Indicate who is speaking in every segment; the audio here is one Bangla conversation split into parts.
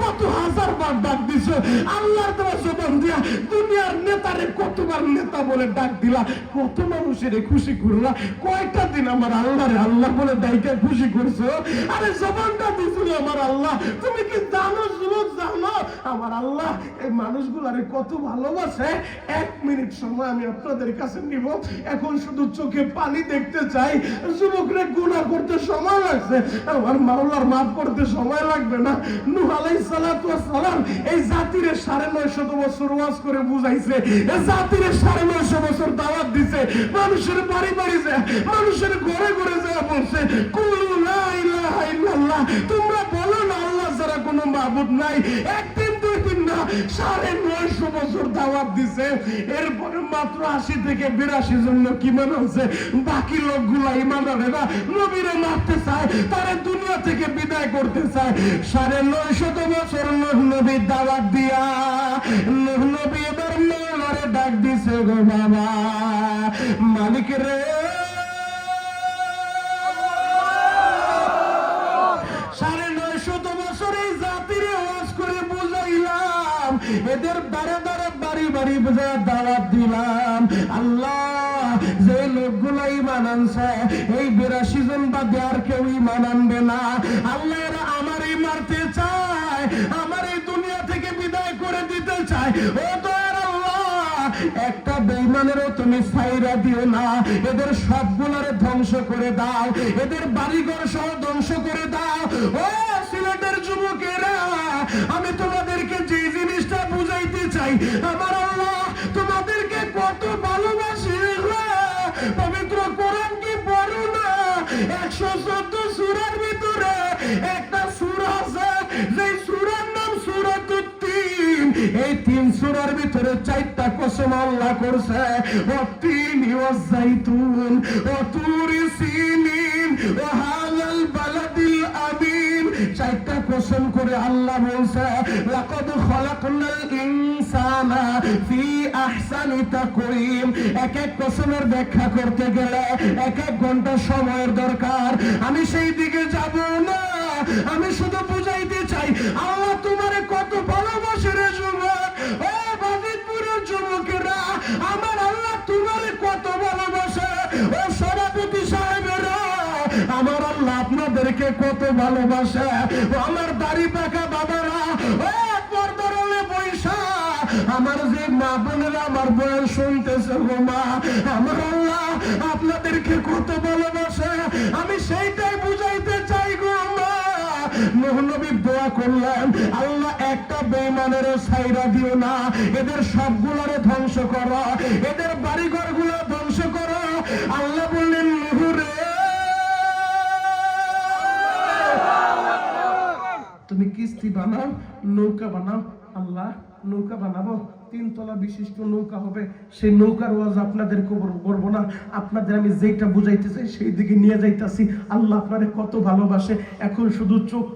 Speaker 1: কত হাজার বার ডাক আল্লাহর জবান দিয়া দুনিয়ার নেতারে কতবার নেতা বলে ডাক দিলা, কত মানুষের খুশি করলা, কয়টা দিন আমার আল্লাহরে আল্লাহ বলে ডাইকে খুশি করছ? আরে জবানটা দিছিল আমার আল্লাহ। তুমি কি জানো জানো? আমার আল্লাহ এই মানুষগুলারে কত ভালোবাসে। এক মিনিট সময় আমি আপনাদের কাছে নিব। এখন শুধু চোখে পানি দেখতে চাই। যুবকরে গুণা করতে সময় লাগছে। আমার মাওলার মাফ করতে সময় লাগবে না। নূহ ওয়াস সালাম এই জাতির সাড়ে নয়শত বছর ওয়াজ করে বুঝাইছে জাতিরে সাড়ে নয়শো বছর দাওয়াত দিছে, মানুষের বাড়ি বাড়ি যায়, মানুষের ঘরে ঘরে যায় বলছে, কুলু লা ইলাহা ইল্লাল্লাহ, তোমরা বলো না, আল্লাহ যারা কোনো মাবুদ নাই, একদিন না, সাড়ে নয়শো বছর দাওয়াত দিছে। এরপরে মাত্র আশি থেকে বিরাশি বাকি লোকগুলা ইমান আনে না। নবীরে মারতে চায়, তারা দুনিয়া থেকে বিদায় করতে চায়। সাড়ে নয়শত বছর নবী দাওয়াত দিয়া নবী এবার মৌলারে ডাক দিছে গো বাবা। মালিক রে এদের দ্বারে দ্বারে বাড়ি বাড়ি বুঝায় দাওয়াত দিলাম। আল্লাহ, যে লোকগুলো ইমান আনছে, এই বিরাশি জন বাদে আর কেউ ইমান আনবে না। আল্লাহ এরা আমারই মারতে চায় আমার এই দুনিয়া থেকে বিদায় করে দিতে চায়। ও আল্লাহ, একটা বেইমানেরও তুমি সাইরা দিও না। এদের সবগুলারে ধ্বংস করে দাও। এদের বাড়িঘর সহ ধ্বংস করে দাও। ও সিলেটের যুবকেরা, আমি তোমাদেরকে যে চাই আমার আল্লাহ, তোমাদেরকে কত ভালোবাসি পবিত্র কোরআন কি পড়ো না? একশো চোদ্দ সুরার ভিতরে একটা সুরা আছে যে সুরার নাম সুরাত এই তিন সুরার ভিতরে চারটা কসম আল্লাহ করছে ও তিন ও জাইতুন ও তুরি সিনিন ও হালাল কসম করে আল্লাহ বলছে, লাকাদ খলাকনাল ইনসানা ফি আহসানি তাকওয়িম। এক এক কসমের ব্যাখ্যা করতে গেলে এক এক ঘণ্টা সময়ের দরকার। আমি সেই দিকে যাব না, আমি শুধু বুঝাইতে চাই, আল্লাহ তোমারে কত ভালোবাসে রে যুবক। আপনাদেরকে কত ভালোবাসে? আমার দাড়ি পাকা বাবারা আমার যে মা বোনেরা আমার বয়স শুনতেছে গো মা, আমার আল্লাহ আপনাদেরকে কত ভালোবাসে। আমি সেইটাই বুঝাইতে চাই গো মা। মহানবী দোয়া করলেন, আল্লাহ একটা বেমানের সাইরা দিও না। এদের সবগুলোরে ধ্বংস করো। এদের বাড়িঘরগুলো ধ্বংস করো। আল্লাহ বললেন তুমি কিস্তি বানাও, নৌকা বানাও। আল্লাহ, নৌকা বানাবো। তিনতলা বিশিষ্ট নৌকা হবে। সেই নৌকার ওয়াজ আপনাদেরকে করব না। আপনাদের আমি যেটা বুঝাইতে চাই, সেই দিকে নিয়ে যাইতাছি। আল্লাহ আপনারে কত ভালোবাসে। এখন শুধু চোখ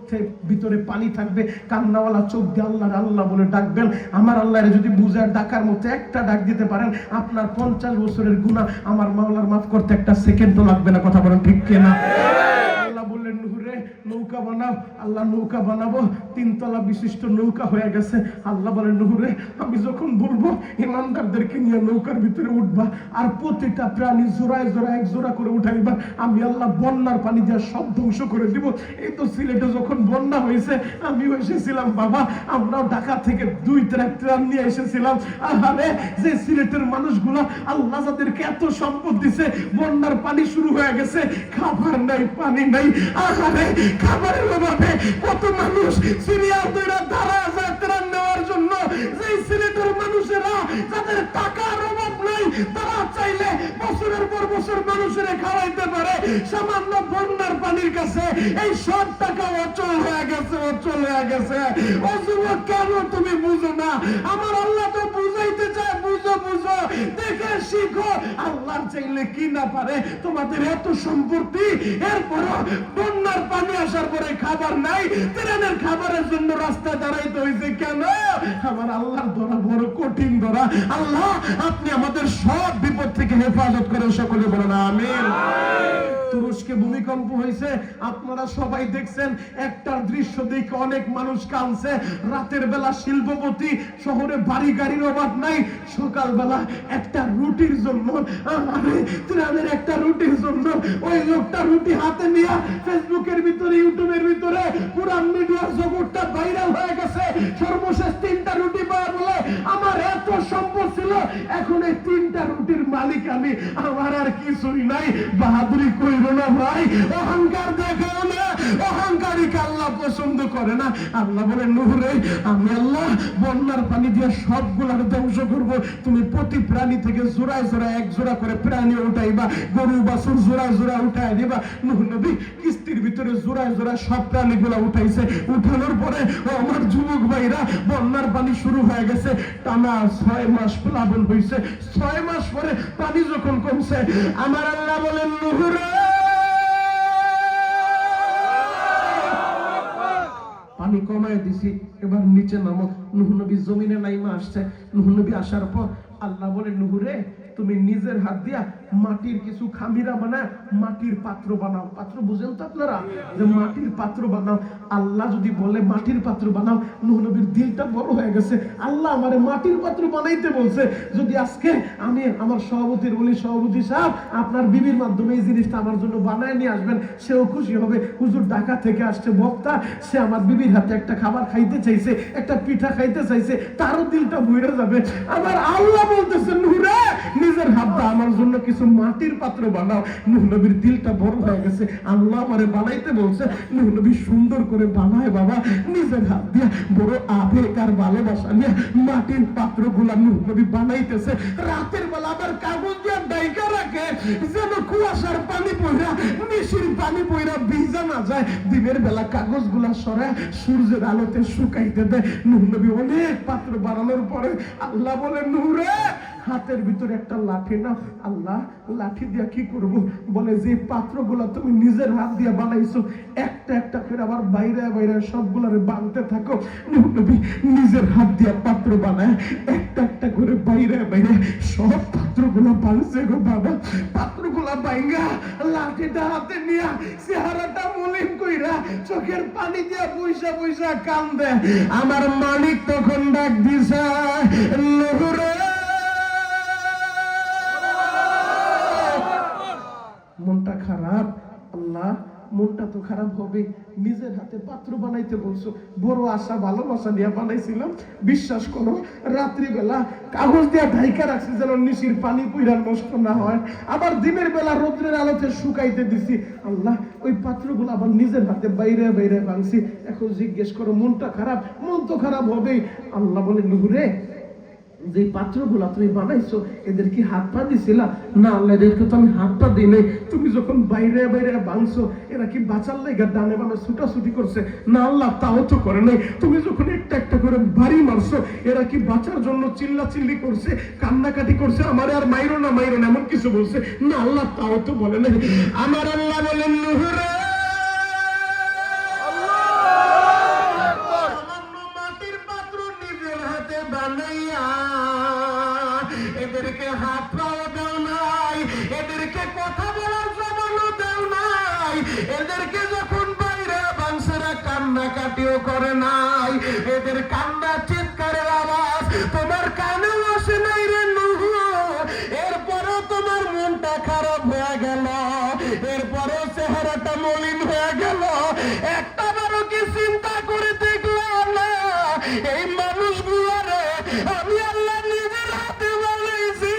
Speaker 1: ভিতরে পানি থাকবে। কান্নাওয়ালা চোখ দিয়ে আল্লাহ আল্লাহ বলে ডাকবেন। আমার আল্লাহরে যদি বুঝার ডাকার মতো একটা ডাক দিতে পারেন, আপনার পঞ্চাশ বছরের গুণা আমার মাওলার মাফ করতে একটা সেকেন্ডও লাগবে না। কথা বলেন ঠিক কিনা? নৌকা বানাও আল্লাহ নৌকা বানাবো। তিনতলা বিশিষ্ট নৌকা হয়ে গেছে। আল্লাহ বলেন নুহুরে, আমি যখন বলব, ইমানদারদেরকে নিয়ে নৌকার ভিতরে উঠবা আর প্রতিটা প্রাণী জোড়ায় জোড়ায় এক জোড়া করে উঠাইবা, আমি আল্লাহ বন্যার পানি দিয়ে সব ধ্বংস করে দিব। এই তো সিলেটে যখন বন্যা হয়েছে, আমিও এসেছিলাম, বাবা, আমরাও ঢাকা থেকে দুই ট্রাক ট্রাম নিয়ে এসেছিলাম। আরে যে সিলেটের মানুষগুলা আল্লাহ যাদেরকে এত সম্পদ দিছে, বন্যার পানি শুরু হয়ে গেছে, খাবার নাই, পানি নাই। আহারে, খাবারের অভাবে কত মানুষ সিরিয়াল দইরা দাঁড়া যায় ত্রাণ নেওয়ার জন্য। যে সিলেটের মানুষেরা যাদের টাকার অভাব নাই, তারা চাইলে বছরের পর বছর মানুষের খাওয়াইতে পারে। সামান্য বন্যার পানির কাছে এই সব টাকা অচল হয়ে গেছে, অচল হয়ে গেছে। ও কেন তুমি বুঝো না? আমার আল্লাহ তো বুঝাইতে চায়, বুঝো বুঝো। শিখো আল্লাহর চাইলে কি না পারে? তোমাদের এত সম্পত্তি, এরপরও বন্যার পানি আসার পরে খাবার নাই, ট্রেনের খাবারের জন্য রাস্তায় দাঁড়াইতে হয়েছে কেন? আমার আল্লাহর ধরা বড় কঠিন ধরা আল্লাহ, আপনি আমাদের সব বিপদ থেকে হেফাজত করে সকলে বলেন আমিন। তুরস্কে ভূমিকম্প হয়েছে। আপনারা সবাই দেখছেন, একটা দৃশ্য দেখে অনেক মানুষ কাঁদছে। রাতের বেলা শিল্পপতি শহরে বাড়ি গাড়ির অভাব নাই। সকালবেলা একটা রুটির জন্য ত্রাণের একটা রুটির জন্য ওই লোকটা রুটি হাতে নিয়ে ফেসবুকের ভিতরে, ইউটিউবের ভিতরে পুরা মিডিয়ার জগৎটা ভাইরাল হয়ে গেছে। সর্বশেষ তিনটা রুটি পাওয়া বলে আমার এত সম্পদ ছিল। এখন এই তিনটা রুটির মালিক আমি, আমার আর কিছুই নাই। বাহাদুরি কইর না ভাই, অহংকার দেখাও না অহংকারীকে আল্লাহ পছন্দ করে না? আল্লাহ বলে নুহরে আমি আল্লাহ, বন্যার পানি দিয়ে সবগুলার ধ্বংস করব। তুমি প্রতি প্রাণী থেকে জোড়ায় জোড়া এক জোড়া করে প্রাণী উঠাইবা, গরু, বাছুর জোড়া জোড়া উঠাই দিবা। নুহ নবী কিস্তির ভিতরে জোড়ায় জোড়া সব প্রাণীগুলা উঠাইছে। উঠানোর পরে আমার যুবক ভাইরা, বন্যার পানি শুরু হয়ে গেছে। টানা ছয় মাস প্লাবন হয়েছে ছয় মাস পরে পানি যখন কমছে, আমার আল্লাহ বলেন, নুহুরে পানি কমায় দিছি, এবার নিচে নামো নুহ নবী জমিনে নাইমা আসছে। নুহ নবী আসার পর আল্লাহ বলে, নুহুরে, তুমি নিজের হাত দিয়া মাটির কিছু খামিরা বানায়, মাটির পাত্র বানাও। পাত্র বুঝেন তো আপনারা? যে মাটির পাত্র বানাও। আল্লাহ যদি বলে মাটির পাত্র বানাও নবীর দিলটা বড় হয়ে গেছে। আল্লাহ আমারে মাটির পাত্র বানাইতে বলছে। যদি আজকে আমি আমার সভাপতির বলি, সভাপতি সাহেব, আপনার বিবির মাধ্যমে এই জিনিসটা আমার জন্য বানায় নিয়ে আসবেন, সেও খুশি হবে। হুজুর ঢাকা থেকে আসছে বক্তা, সে আমার বিবির হাতে একটা খাবার খাইতে চাইছে, একটা পিঠা খাইতে চাইছে, তারও দিলটা ভুইরা যাবে। আমার আল্লাহ বলতেছে, নুরে, নিজের হাতটা আমার জন্য কিছু মাটির পাত্র বানাও। নবীর দিলটা বড় হয়ে গেছে। আল্লাহ আমারে বানাইতে বলছে নবী সুন্দর করে বানায় বাবা, নিজের হাত দিয়ে বড় আবেগ আর ভালোবাসা নিয়ে মাটির পাত্রগুলা নবী বানাইতেছে। রাতের বেলা আবার কাগজ দিয়ে ডাইকা রাখে, যেন কুয়াশার পানি পইরা মিশির পানি পইরা ভিজা না যায়। দিনের বেলা কাগজগুলা সরায়, সূর্যের আলোতে শুকাইতে দেয়। নবী অনেক পাত্র বানানোর পরে আল্লাহ বলে নুরে হাতের ভিতরে একটা লাঠি, না, আল্লাহ, লাঠি দিয়া কি করব? বলে, যে পাত্রগুলা তুমি নিজের হাত দিয়া বানাইছো, একটা একটা করে আবার বাইরে বাইরে সবগুলারে বাঁধতে থাকো। নবী নিজের হাত দিয়া পাত্র বানায়, একটা একটা করে বাইরে বাইরে সব পাত্রগুলো বানছে গো বাবা। পাত্রগুলা বাইঙ্গা, লাঠিটা হাতে নিয়া চেহারাটা মলিন কইরা চোখের পানি দিয়া পয়সা পয়সা কান্দে। আমার মালিক তখন ডাক দিছে লহুরে আল্লাহ, মনটা তো খারাপ হবে। নিজের হাতে পাত্র বানাইতে বলছো। বড় আশা, ভালোবাসা নিয়ে বানাইছিলাম। বিশ্বাস করো, রাত্রিবেলা কাগজ দিয়া ঢাইকা রাখছি যেন নিশির পানি পুইরা নষ্ট না হয়। আবার দিনের বেলা রৌদ্রের আলোতে শুকাইতে দিছি। আল্লাহ, ওই পাত্রগুলো আবার নিজের হাতে বাইরে বাইরে ভাঙছি। এখন জিজ্ঞেস করো, মনটা খারাপ? মন তো খারাপ হবেই। আল্লাহ বলে, নুহুরে যে পাত্রগুলা তুমি বানাইছো, এদের কি হাত পা দিছিলা? না, আল্লাহ, এদেরকে তো আমি হাত পা দিই নাই। তুমি যখন বাইরে বাইরে ভাঙছো এরা কি বাঁচার লেগে ডানে বামে ছুটাছুটি করছে? না, আল্লাহ, তাও তো করে নাই। তুমি যখন একটা একটা করে বাড়ি মারছো, এরা কি বাঁচার জন্য চিল্লা চিল্লি করছে, কান্নাকাটি করছে? আমার আর মাইরো না মাইরো না, এমন কিছু বলছে? না, আল্লাহ, তাও তো বলে নাই। আমার আল্লাহ বলেন নুহুরে কান্না চিৎকারের আওয়াজ। তোমার কানেও আসে নাই রে নুহু। এরপরও তোমার মনটা খারাপ হয়ে গেল। এরপরও চেহারাটা মলিন হয়ে গেল। একটা বারো কি চিন্তা করে দেখলাম না? এই মানুষগুলোরে আমি আল্লাহ নিজের হাতে বানাইছি।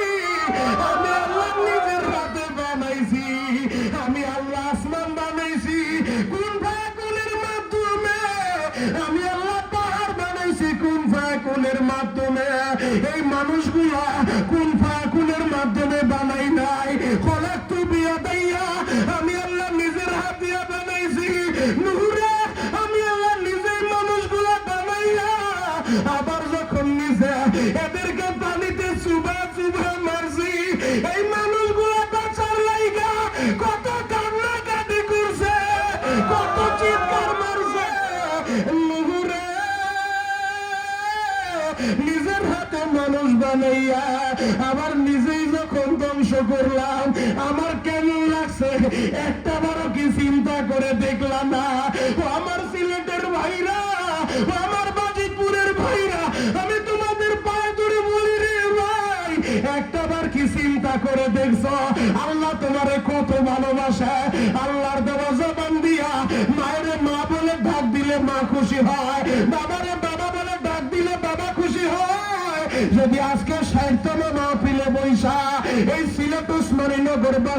Speaker 1: নিজের হাতে মানুষ বানাইয়া আবার নিজেই যখন ধ্বংস করলাম, আমার কেমন লাগছে? একটা বড় কি চিন্তা করে দেখলাম না? ও আমার সিলেটের ভাইরা, ও আমার বাজিপুরের ভাইরা, আমি তোমাদের পায়ে ধরে বলি রে ভাই, একটা কি চিন্তা করে দেখছ? আল্লাহ তোমারে কত ভালোবাসা, আল্লাহর দেওয়া জবান দিয়া মায়ের মা বলে ডাক দিলে মা খুশি হয়। বাবা যদি আজকে ষাটতম মাহফিলে বৈশা এই সিলেট উসমানীনগর বা